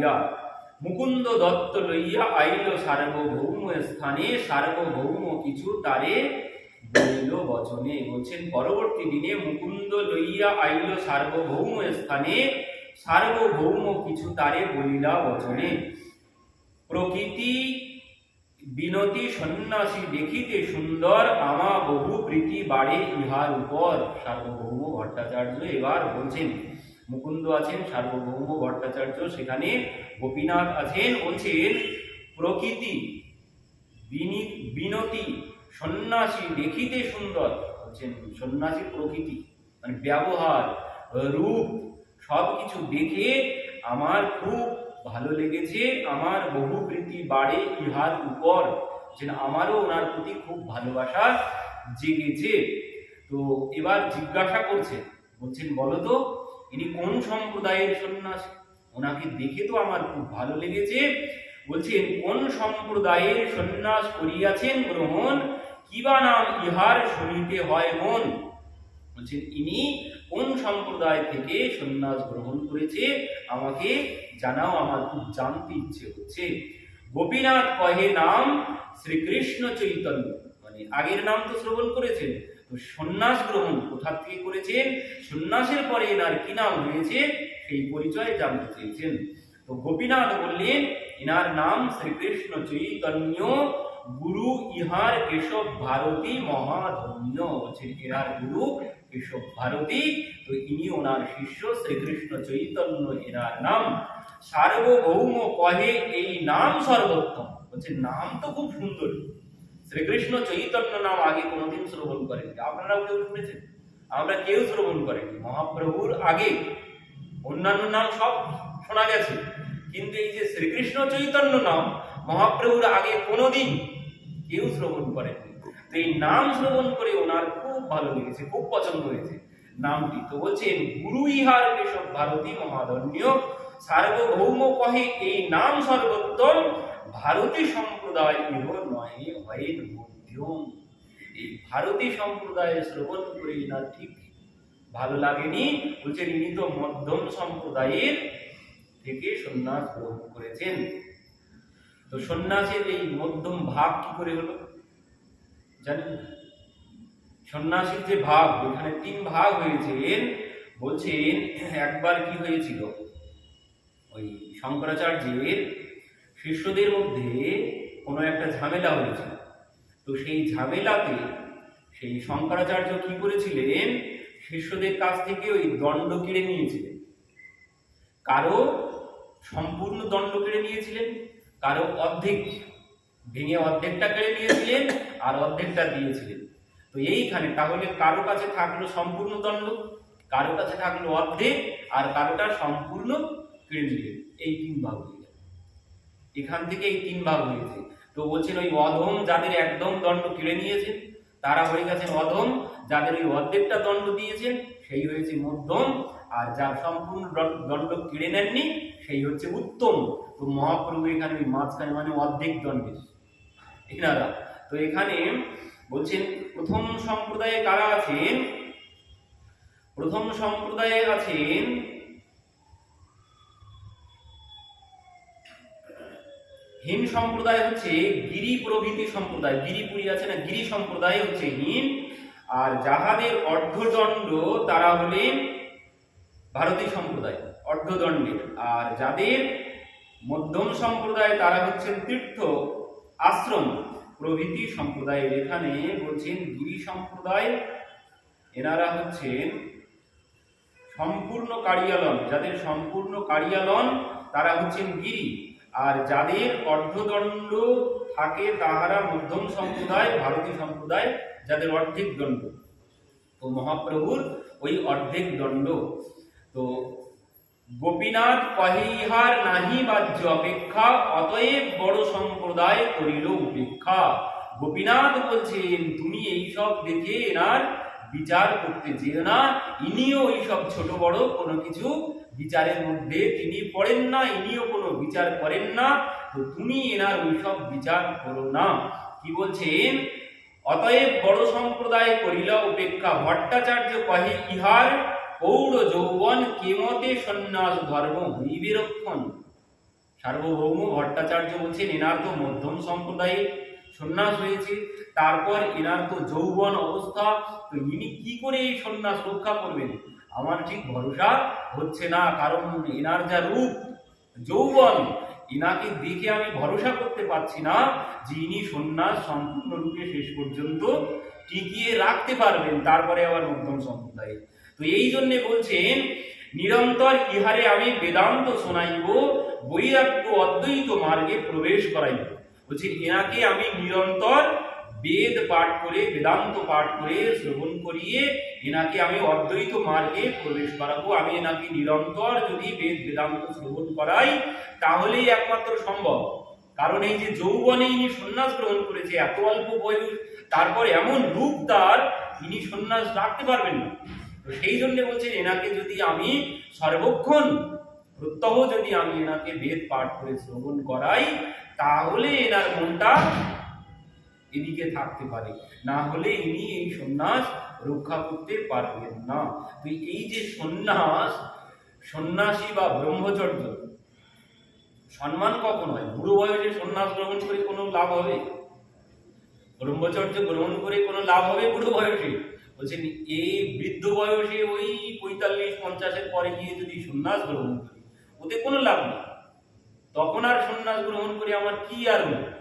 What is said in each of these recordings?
লইয়া মুকুন্দ দত্ত লইয়া আইল সার্বভৌম স্থানে, সার্বভৌম কিছু তারে বলিল বচনে। বলছেন, পরবর্তী দিনে মুকুন্দ লইয়া আইল সার্বভৌম স্থানে, সার্বভৌম কিছু তারে বলিলা বচনে। প্রকৃতি বিনতি সন্ন্যাসী দেখিতে সুন্দর, আমা বহু প্রীতি বাড়ে ইহার উপর। সার্বভৌম ভট্টাচার্য এবার বলছেন মুকুন্দ আছেন, সার্বভৌম ভট্টাচার্য, সেখানে গোপীনাথ আছেন, বলছেন, প্রকৃতি, বিনি- বিনতি, সন্ন্যাসী দেখিতে সুন্দর, বলছেন, সন্ন্যাসী প্রকৃতি মানে ব্যবহার, রূপ সব কিছু দেখে আমার খুব ভালো লেগেছে, আমার বহু প্রীতি বাড়ে ইহার উপর যে আমারও ওনার প্রতি খুব ভালোবাসা জেগেছে। তো এবার জিজ্ঞাসা করছে বলছেন বলো তো ইনি কোন সম্প্রদায়ের সন্ন্যাসী? ওনাকে দেখে তো আমার খুব ভালো লেগেছে। বলছেন, কোন সম্প্রদায়ের সন্ন্যাস করিয়াছেন গ্রহণ কিবা নাম ইহার শুনিতে হয় মন? বলছেন, ইনি কোন সম্প্রদায় থেকে সন্ন্যাস গ্রহণ করেছে? আমাকে জানাও, আমার খুব জানতে ইচ্ছে হচ্ছে। গোপীনাথ কহে, নাম শ্রীকৃষ্ণ চৈতন্য। মানে আগের নাম তো শ্রবণ করেছেন। তো সন্ন্যাস গ্রহণ কোথা থেকে করেছেন? সন্ন্যাসের পরে এনার কি নাম হয়েছে সেই পরিচয় জানতে চেয়েছেন। তো গোপীনাথ বললেন, এনার নাম শ্রীকৃষ্ণ চৈতন্য, গুরু ইহার কেশব ভারতী মহাধন্য। বলছেন, এনার গুরু কেশব ভারতী, তো ইনি ওনার শিষ্য শ্রীকৃষ্ণ চৈতন্য এনার নাম। সার্বভৌম কহে, এই নাম সর্বোত্তম। বলছে নাম তো খুব সুন্দর। শ্রীকৃষ্ণ চৈতন্য নাম আগে কোনোদিন শ্রবণ করেনি আপনারাও কেউ শুনেছেন আমরা কেউ শ্রবণ করেনি মহাপ্রভুর আগে অন্যান্য নাম সব শোনা গেছে। কিন্তু এই যে শ্রীকৃষ্ণ চৈতন্য নাম, মহাপ্রভুর আগে কোনোদিন কেউ শ্রবণ করেনি তো এই নাম শ্রবণ করে ওনার খুব ভালো লেগেছে, খুব পছন্দ হয়েছে। নামটি তো বলছেন, গুরু ইহার কেশব ভারতী মহাধন্য সার্বভৌম কহে এই নাম সর্বোত্তম ভারতী সম্প্রদায় ইহ নয় হয় মধ্যম এই ভারতী সম্প্রদায় শ্রবণ করে না ঠিক ভালো লাগেনি। বলছেন ইনি মধ্যম সম্প্রদায়ের থেকে সন্ন্যাস গ্রহণ করেছেন। তো সন্ন্যাসের এই মধ্যম ভাব কি করে হলো? জানেন সন্ন্যাসীর যে ভাব, এখানে তিন ভাগ হয়েছে। বলছেন, একবার কি হয়েছিল? ওই শঙ্করাচার্যের শিষ্যদের মধ্যে কোনো একটা ঝামেলা হয়েছে। তো সেই ঝামেলাতে সেই শঙ্করাচার্য কি করেছিলেন? শিষ্যদের কাছ থেকে ওই দণ্ড কেড়ে নিয়েছিলেন। কারও সম্পূর্ণ দণ্ড কেড়ে নিয়েছিলেন, কারও অর্ধেক, ভেঙে অর্ধেকটা কেড়ে নিয়েছিলেন আর অর্ধেকটা দিয়েছিলেন। তো এইখানে তাহলে কারও কাছে থাকল সম্পূর্ণ দণ্ড, কারও কাছে থাকল অর্ধেক আর কারোটা সম্পূর্ণ কেড়ে নিলেন। এই তিন গেল এখান থেকে এই তিন ভাগ হয়েছে। তো বলছেন ওই অধম যাদের একদম দণ্ড কেড়ে নিয়েছেন তারা হয়ে গেছেন অধম, যাদের ওই অর্ধেকটা দণ্ড দিয়েছেন, সেই হয়েছে মধ্যম, আর যার সম্পূর্ণ দণ্ড- কেড়ে নেননি, সেই হচ্ছে উত্তম। তো মহাপ্রভু এখানে ওই মাঝখানে মানে অর্ধেক দণ্ডের। এনারা, তো এখানে বলছেন, প্রথম সম্প্রদায়ে কারা আছেন? প্রথম সম্প্রদায়ে আছেন হিন সম্প্রদায় হচ্ছে গিরি প্রভৃতি সম্প্রদায়। গিরিপুরী আছে না? গিরি সম্প্রদায় হচ্ছে হিন। আর যাহাদের অর্ধদণ্ড, তারা হলেন ভারতীয় সম্প্রদায়, অর্ধদণ্ডের। আর যাদের মধ্যম সম্প্রদায়, তারা হচ্ছেন তীর্থ আশ্রম। প্রভৃতি সম্প্রদায়ের এখানে বলছেন গিরি সম্প্রদায়। এনারা হচ্ছেন সম্পূর্ণ কারিয়ালন। যাদের সম্পূর্ণ কারিয়ালন, তারা হচ্ছেন গিরি। আর যাদের অর্ধদণ্ড থাকে তাহারা মধ্যম সম্প্রদায়, ভারতীয় সম্প্রদায়, যাদের অর্ধেক দণ্ড। তো মহাপ্রভুর ওই অর্ধেক দণ্ড। তো গোপীনাথ কহিহার নাহি বাহ্য অপেক্ষা, অতএব বড় সম্প্রদায় করিল উপেক্ষা। গোপীনাথ বলছেন, তুমি এইসব দেখে এনার বিচার করতে যেও না। ইনিও এইসব ছোট বড় কোনো কিছু বিচারের মধ্যে তিনি পড়েন না, ইনিও কোনো বিচার করেন না, তো তুমি এনার ওইসব বিচার করো না। কি বলছেন? অতএব বড় সম্প্রদায় করিল উপেক্ষা ভট্টাচার্য কহে, ইহার পৌর যৌবন কেমতে সন্ন্যাস ধর্ম হইবে রক্ষণ সার্বভৌম ভট্টাচার্য বলছেন, এনার তো মধ্যম সম্প্রদায়ে সন্ন্যাস হয়েছে, তারপর এনার তো যৌবন অবস্থা, তো ইনি কি করে এই সন্ন্যাস রক্ষা করবেন? আমার ঠিক ভরসা হচ্ছে না, কারণ এনার যা রূপ, যৌবন ইনাকে দেখে আমি ভরসা করতে পারছি না যে ইনি সন্ন্যাস সম্পূর্ণরূপে শেষ পর্যন্ত টিকিয়ে রাখতে পারবেন, তারপরে আবার মধ্যম সম্প্রদায়ে। তো এই জন্যে বলছেন, নিরন্তর ইহারে আমি বেদান্ত শোনাইব, বৈরাগ্য অদ্বৈত মার্গে প্রবেশ করাইব। বলছি এনাকে আমি নিরন্তর বেদ পাঠ করে, বেদান্ত পাঠ করে শ্রবণ করিয়ে এনাকে আমি অদ্বৈত মার্গে প্রবেশ করাবো। আমি এনাকে নিরন্তর যদি বেদ, বেদান্ত শ্রবণ করাই, তাহলেই একমাত্র সম্ভব। কারণ এই যে যৌবনে ইনি সন্ন্যাস গ্রহণ করেছে, এত অল্প বয়স, তারপর এমন রূপ তার, ইনি সন্ন্যাস রাখতে পারবেন না। তো সেই জন্যে বলছেন, এনাকে যদি আমি সর্বক্ষণ, প্রত্যহ যদি আমি এনাকে বেদ পাঠ করে শ্রবণ করাই, তাহলে এনার মনটা এদিকে থাকতে পারে। না হলে ইনি এই সন্ন্যাস রক্ষা করতে পারবেন না। তো এই যে সন্ন্যাস, সন্ন্যাসী বা ব্রহ্মচর্য, সম্মান কখন হয়? বুড়ো বয়সে সন্ন্যাস গ্রহণ করে কোনো লাভ হবে? ব্রহ্মচর্য গ্রহণ করে কোনো লাভ হবে বুড়ো বয়সে? বলছেন এই বৃদ্ধ বয়সে ওই পঁয়তাল্লিশ, পঞ্চাশের পরে গিয়ে যদি সন্ন্যাস গ্রহণ করি, ওতে কোনো লাভ নেই। তখন আর সন্ন্যাস গ্রহণ করে আমার কি আর হবে?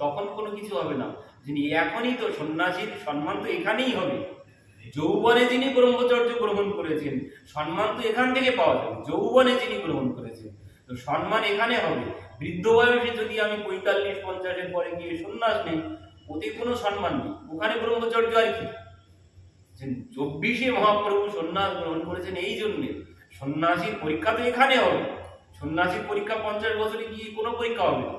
তখন কোনো কিছু হবে না। যিনি এখনই তো সন্ন্যাসীর সম্মান তো এখানেই হবে। যৌবনে যিনি ব্রহ্মচর্য গ্রহণ করেছেন, সম্মান তো এখান থেকে পাওয়া যাবে। যৌবনে যিনি গ্রহণ করেছেন, তো সম্মান এখানে হবে। বৃদ্ধ বয়সে যদি আমি পঁয়তাল্লিশ, পঞ্চাশের পরে গিয়ে সন্ন্যাস নেই, ওতে কোনো সম্মান নেই। ওখানে ব্রহ্মচর্য আর কি? চব্বিশে মহাপ্রভু সন্ন্যাস গ্রহণ করেছেন এই জন্যে। সন্ন্যাসীর পরীক্ষা তো এখানে হবে। সন্ন্যাসীর পরীক্ষা পঞ্চাশ বছরে গিয়ে কোনো পরীক্ষা হবে না।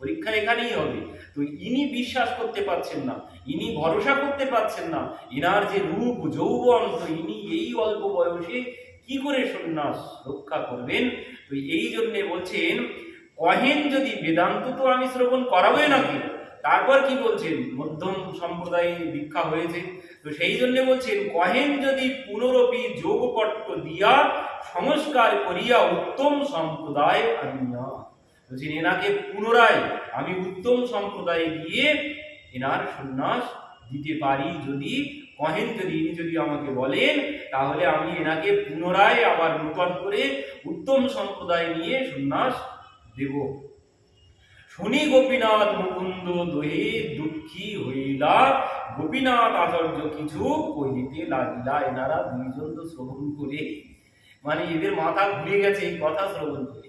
পরীক্ষা এখানেই হবে। তো ইনি বিশ্বাস করতে পারছেন না, ইনি ভরসা করতে পারছেন না, ইনার যে রূপ যৌবন, তো ইনি এই অল্প বয়সে কি করে সন্ন্যাস রক্ষা করবেন? তো এই জন্যে বলছেন, কহেন যদি বেদান্ত তো আমি শ্রবণ করাবোই নাকি? তারপর কি বলছেন? মধ্যম সম্প্রদায়ে দীক্ষা হয়েছে। তো সেই জন্য বলছেন, কহেন যদি পুনরপি যোগপট্ট দিয়া সংস্কার করিয়া উত্তম সম্প্রদায় আনিয়া। বলছেন এনাকে পুনরায় আমি উত্তম সম্প্রদায়ে গিয়ে এনার সন্ন্যাস দিতে পারি, যদি কহেন যদি, ইনি যদি আমাকে বলেন, তাহলে আমি এনাকে পুনরায় আবার নূতন করে উত্তম সম্প্রদায় নিয়ে সন্ন্যাস দেব। শুনি গোপীনাথ মুকুন্দ দোহে দুঃখী হইলা, গোপীনাথ আচার্য কিছু কহিতে লাগিলা, এনারা দুইজন তো শ্রবণ করে। মানে এদের মাথা ঘুরে গেছে এই কথা শ্রবণ করে।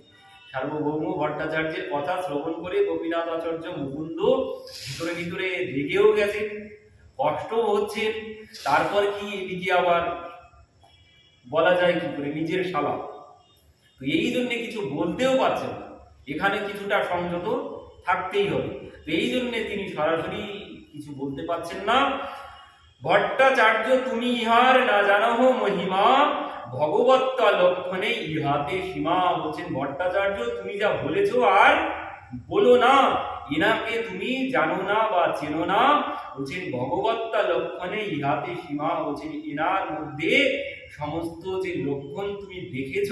সার্বভৌম ভট্টাচার্যের কথা শ্রবণ করে গোপীনাথ আচার্য মুকুন্দ ভিতরে ভিতরে রেগেও গেছেন। কষ্ট হচ্ছেন তারপর কি এদিকে আবার বলা যায় কি করে নিজের শালা? তো এই জন্যে কিছু বলতেও পারছেন না। এখানে কিছুটা সংযত থাকতেই হবে। তো এই জন্যে তিনি সরাসরি কিছু বলতে পারছেন না। ভট্টাচার্য, তুমি ইহার না জানাহ মহিমা ভগবত্তা লক্ষণে ইহাতে সীমা বলছেন ভট্টাচার্য, তুমি যা বলেছ আর বলো না। এনাকে তুমি জানো না বা চেনো না। বলছেন ভগবত্তা লক্ষণে ইহাতে সীমা বলছেন এনার মধ্যে সমস্ত যে লক্ষণ তুমি দেখেছ,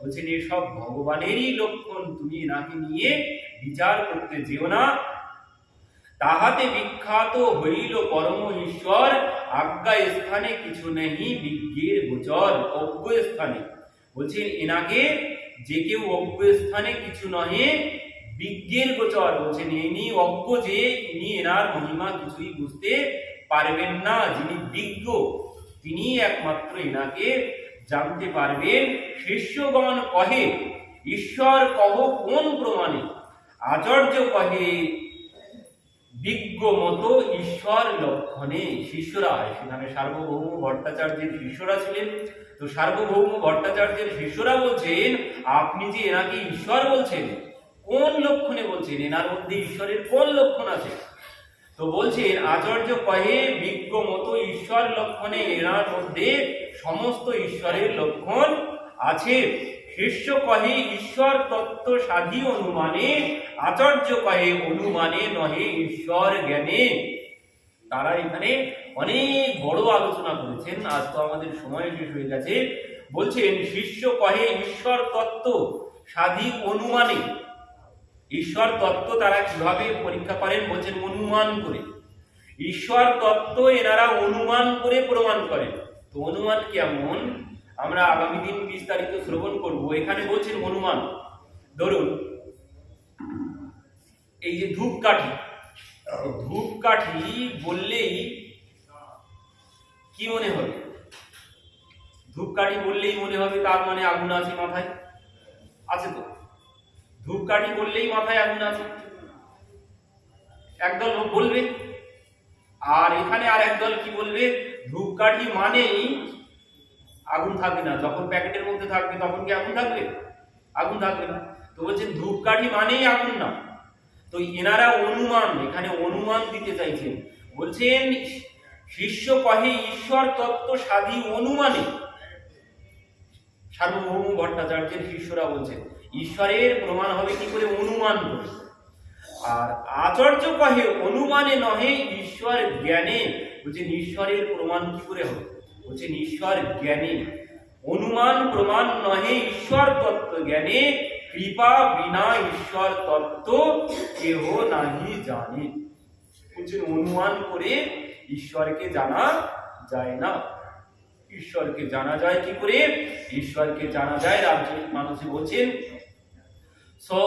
বলছেন এসব ভগবানেরই লক্ষণ। তুমি এনাকে নিয়ে বিচার করতে যেও না। তাহাতে বিখ্যাত হইল পরম ঈশ্বর। আজ্ঞা স্থানে কিছু নেই, বিজ্ঞের গোচর অজ্ঞ স্থানে। বলছেন এনাকে যে কেউ অজ্ঞ স্থানে কিছু নহে, বিজ্ঞের গোচর। বলছেন, ইনি অজ্ঞ যে, ইনি এনার মহিমা কিছুই বুঝতে পারবেন না। যিনি বিজ্ঞ, তিনি একমাত্র এনাকে জানতে পারবেন। শিষ্যগণ কহে, ঈশ্বর কহ কোন প্রমাণে? আচার্য কহে বিজ্ঞ মতো ঈশ্বর লক্ষণে শিষ্যরা সেখানে সার্বভৌম ভট্টাচার্যের শিষ্যরা ছিলেন। তো সার্বভৌম ভট্টাচার্যের শিষ্যরা বলছেন, আপনি যে এনাকে ঈশ্বর বলছেন, কোন লক্ষণে বলছেন? এনার মধ্যে ঈশ্বরের কোন লক্ষণ আছে? তো বলছেন, আচার্য কহে, বিজ্ঞ মতো ঈশ্বর লক্ষণে এনার মধ্যে সমস্ত ঈশ্বরের লক্ষণ আছে। শিষ্য কহে, ঈশ্বর তত্ত্ব সাধি অনুমানে, আচার্য কহে, অনুমানে নহে ঈশ্বর জ্ঞানে। তারা এখানে অনেক বড় আলোচনা করেছেন। আজ তো আমাদের সময় শেষ হয়ে গেছে। বলছেন, শিষ্য কহে, ঈশ্বর তত্ত্ব সাধি অনুমানে। ঈশ্বর তত্ত্ব তারা কীভাবে পরীক্ষা করেন? বলছেন, অনুমান করে। ঈশ্বর তত্ত্ব এনারা অনুমান করে প্রমাণ করেন। তো অনুমান কেমন? আমরা আগামী দিন বিস্তারিত শ্রবণ করব। এখানে বলছেন হনুমান, ধরুন, এই যে ধূপকাঠি ধূপকাঠি বললেই কি মনে হবে? ধূপকাঠি বললেই মনে হবে তার মানে আগুন আছে মাথায়? আছে তো। ধূপকাঠি বললেই মাথায় আগুন আছে। একদল বলবে, আর এখানে আর একদল কি বলবে? ধূপকাঠি মানেই আগুন থাকবে না, যখন প্যাকেটের মধ্যে থাকবে, তখন কি আগুন থাকবে? আগুন থাকবে না। তো বলছেন, ধূপকাঠি মানেই আগুন না। তো এনারা অনুমান, এখানে অনুমান দিতে চাইছেন। বলছেন, শিষ্য কহে, ঈশ্বর তত্ত্ব সাধি অনুমানে। সার্বভৌম ভট্টাচার্যের শিষ্যরা বলছেন, ঈশ্বরের প্রমাণ হবে কি করে? অনুমান আর আচার্য কহে, অনুমানে নহে, ঈশ্বর জ্ঞানে। বলছেন, ঈশ্বরের প্রমাণ কি করে হবে? বলছেন ঈশ্বর জ্ঞানে অনুমান প্রমাণ নহে ঈশ্বর তত্ত্ব জ্ঞানে। কৃপা বিনা ঈশ্বর তত্ত্ব কেহ নাহি জানে। বলছেন অনুমান করে ঈশ্বরকে জানা যায় না। ঈশ্বরকে জানা যায় কি করে? ঈশ্বরকে জানা যায় রামচরিত মানুষে বলছেন সো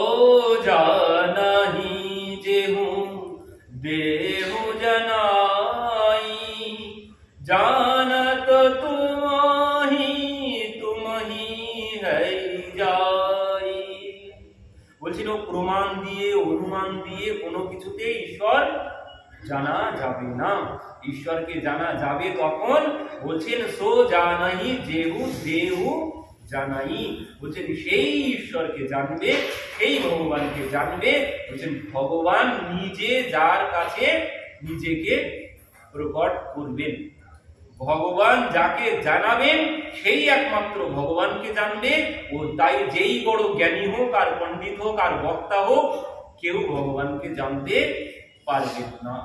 জানাহি যেহু, দেহ জানাই দিয়ে কোনো কিছুতে ঈশ্বর জানা যাবে না। ঈশ্বরকে জানা যাবে তখন বলছেন, সো জানাই, যেহু দেহু জানাই। বলছেন, সেই ঈশ্বরকে জানবে, সেই ভগবানকে জানবে। বলছেন, ভগবান নিজে যার কাছে নিজেকে প্রকট করবেন। ভগবান যাকে জানাবেন, সেই একমাত্র ভগবানকে জানবে। ও তাই যেই বড় জ্ঞানী হোক, আর পণ্ডিত হোক, আর বক্তা হোক কেউ ভগবানকে জানতে পারবেন না